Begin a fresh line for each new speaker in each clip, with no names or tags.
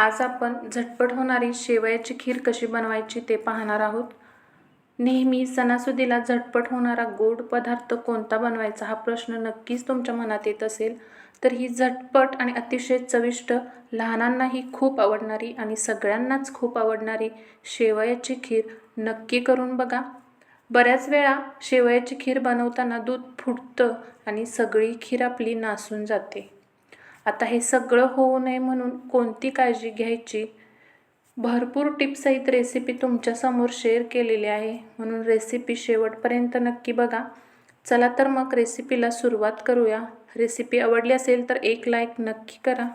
आज आपण झटपट होणारी शेवयाची खीर कशी बनवायची ते पाहणार आहोत. नेहमी सणासुदीला झटपट होणारा गोड पदार्थ कोणता बनवायचा हा प्रश्न नक्कीच तुमच्या मनात येत असेल. तर ही झटपट आणि अतिशय चविष्ट लहानांनाही खूप आवडणारी आणि सगळ्यांनाच खूप आवडणारी शेवयाची खीर नक्की करून बघा. बऱ्याच वेळा शेवयाची खीर बनवताना दूध फुटतं आणि सगळी खीर आपली नासून जाते. आता हे सगळं होऊ नये म्हणून कोणती काळजी घ्यायची? भरपूर टिप्सहित रेसिपी तुमच्यासमोर शेअर केलेली आहे. म्हणून रेसिपी शेवटपर्यंत नक्की बघा. चला तर मग रेसिपीला सुरुवात करूया. रेसिपी आवडली असेल तर एक लाईक नक्की करा.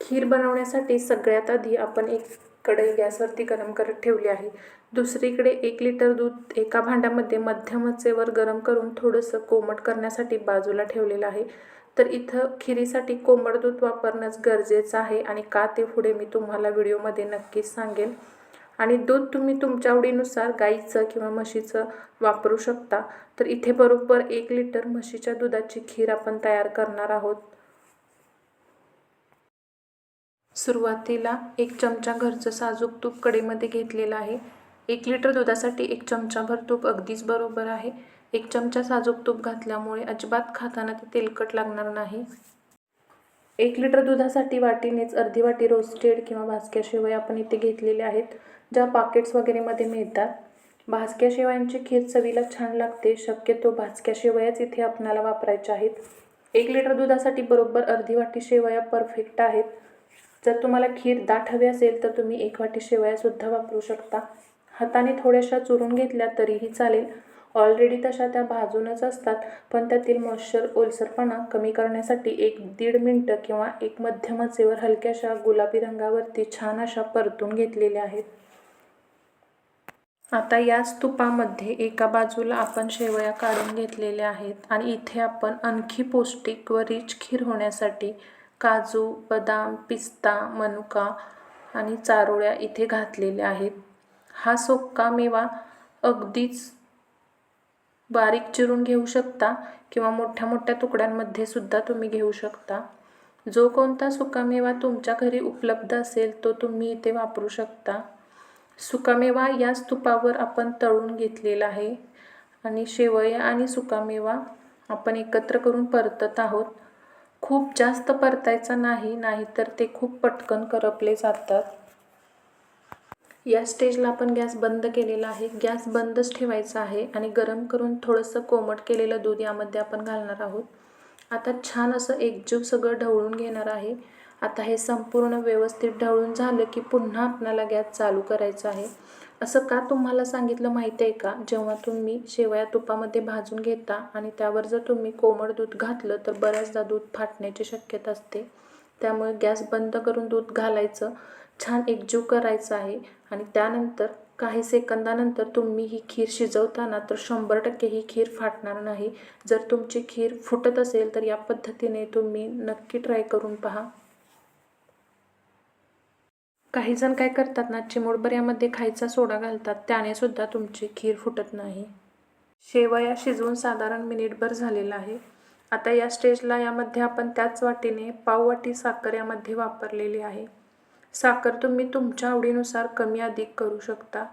खीर बनवण्यासाठी सगळ्यात आधी आपण एक कढई गॅसवरती गरम करत ठेवली आहे. दुसरीकडे एक लिटर दूध एका भांड्यामध्ये मध्यम आचेवर गरम करून थोडंसं कोमट करण्यासाठी बाजूला ठेवलेलं आहे. तर इथं खिरीसाठी कोमट दूध वापरणंच गरजेचं आहे आणि का ते पुढे मी तुम्हाला व्हिडिओमध्ये नक्कीच सांगेन. आणि दूध तुम्ही तुमच्या आवडीनुसार गाईचं किंवा म्हशीचं वापरू शकता. तर इथे बरोबर एक लिटर म्हशीच्या दुधाची खीर आपण तयार करणार आहोत. सुरुवातीला एक चमचा घरचं साजूक तूप कडेमध्ये घेतलेलं आहे. एक लिटर दुधासाठी एक चमचाभर तूप अगदीच बरोबर आहे. एक चमचा साजूक तूप घातल्यामुळे अजिबात खाताना ते तेलकट लागणार नाही. एक लिटर दुधासाठी वाटीनेच अर्धी वाटी रोस्टेड किंवा भाजक्याशिवाय आपण इथे घेतलेले आहेत ज्या पाकेट्स वगैरेमध्ये मिळतात. भाजक्याशिवायांची खीर चवीला छान लागते शक्यतो भाजक्याशिवायच इथे आपणाला वापरायच्या आहेत. एक लिटर दुधासाठी बरोबर अर्धी वाटी शेवया परफेक्ट आहेत. जर तुम्हाला खीर दाट हवी असेल तर तुम्ही एक वाटी शेवयासुद्धा वापरू शकता. हाताने थोड्याशा चुरून घेतल्या तरीही चालेल. ऑलरेडी तशा त्या भाजूनच असतात पण त्यातील मॉइश्चर ओलसरपणा कमी करण्यासाठी एक दीड मिनटं किंवा एक मध्यम आचेवर हलक्याशा गुलाबी रंगावरती छान अशा परतून घेतलेल्या आहेत. आता याच तुपामध्ये एका बाजूला आपण शेवया काढून घेतलेल्या आहेत आणि इथे आपण आणखी पौष्टिक व रिच खीर होण्यासाठी काजू बदाम पिस्ता मनुका आणि चारोळ्या इथे घातलेल्या आहेत. हा सोक्का मेवा अगदीच बारीक चिरून घेऊ शकता किंवा मोठ्या मोठ्या तुकड्यांमध्ये सुद्धा तुम्ही घेऊ शकता. जो कोणता सुकामेवा तुमच्या घरी उपलब्ध असेल तो तुम्ही इथे वापरू शकता. सुकामेवा याच तुपावर आपण तळून घेतलेला आहे आणि शेवया आणि सुकामेवा आपण एकत्र करून परतत आहोत. खूप जास्त परतायचा नाही नाहीतर ते खूप पटकन करपले जातात. या स्टेजला आपण गॅस बंद केलेला आहे. गॅस बंदच ठेवायचा आहे आणि गरम करून थोडंसं कोमट केलेलं दूध यामध्ये आपण घालणार आहोत. आता छान असं एकजीव सगळं ढवळून घेणार आहे. आता हे संपूर्ण व्यवस्थित ढवळून झालं की पुन्हा आपल्याला गॅस चालू करायचा आहे. असं का तुम्हाला सांगितलं माहिती आहे का? जेव्हा तुम्ही शेवया तुपामध्ये भाजून घेता आणि त्यावर जर तुम्ही कोमट दूध घातलं तर बऱ्याचदा दूध फाटण्याची शक्यता असते. त्यामुळे गॅस बंद करून दूध घालायचं छान एकजीव करायचं आहे आणि त्यानंतर काही सेकंदानंतर तुम्ही ही खीर शिजवताना तर शंभर टक्के ही खीर फाटणार नाही. जर तुमची खीर फुटत असेल तर या पद्धतीने तुम्ही नक्की ट्राय करून पहा. काही जण काय करतात ना चिमूटभर खायचा सोडा घालतात त्याने सुद्धा तुमची खीर फुटत नाही. शेवया शिजवून साधारण मिनिटभर झालेला आहे. आता या स्टेजला यामध्ये आपण त्याच वाटीने पाववाटी साखर यामध्ये वापरलेली आहे. साखर तुम्ही तुमच्या आवडीनुसार कमी अधिक करू शकता.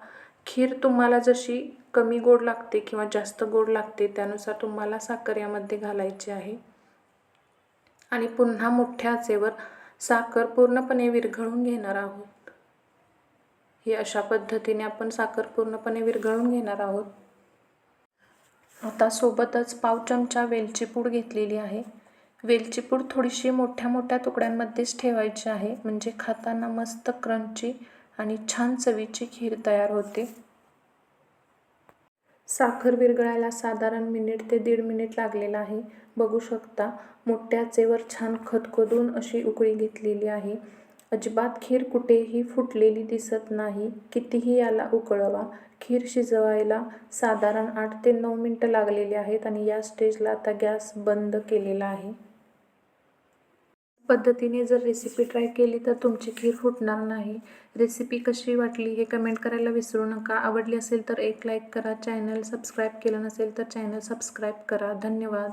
खीर तुम्हाला जशी कमी गोड लागते किंवा जास्त गोड लागते त्यानुसार तुम्हाला साखर यामध्ये घालायची आहे. आणि पुन्हा मोठ्या आचेवर साखर पूर्णपणे विरघळून घेणार आहोत. ही अशा पद्धतीने आपण साखर पूर्णपणे विरघळून घेणार आहोत. आता सोबतच पाव चमचा वेलची पूड घेतलेली आहे. वेलची पूड थोडीशी मोठ्या मोठ्या तुकड्यांमध्येच ठेवायची आहे. म्हणजे खाताना मस्त क्रंची आणि छान चवीची खीर तयार होते. साखर विरघळायला साधारण मिनिट ते दीड मिनिट लागलेलं आहे. बघू शकता मोठ्या चेवर छान खदखदून अशी उकळी घेतलेली आहे. अजिबात खीर कुठेही फुटलेली दिसत नाही. कितीही याला उकळवा खीर शिजवायला साधारण आठ ते नऊ मिनटं लागलेली आहेत आणि या स्टेजला आता गॅस बंद केलेला आहे. पद्धतीने जर रेसिपी ट्राय केली तर तुमची खीर फुटणार नाही. रेसिपी कशी वाटली हे कमेंट करायला विसरू नका. आवडली असेल तर एक लाईक करा. चॅनल सबस्क्राईब केलं नसेल तर चॅनल सबस्क्राईब करा. धन्यवाद.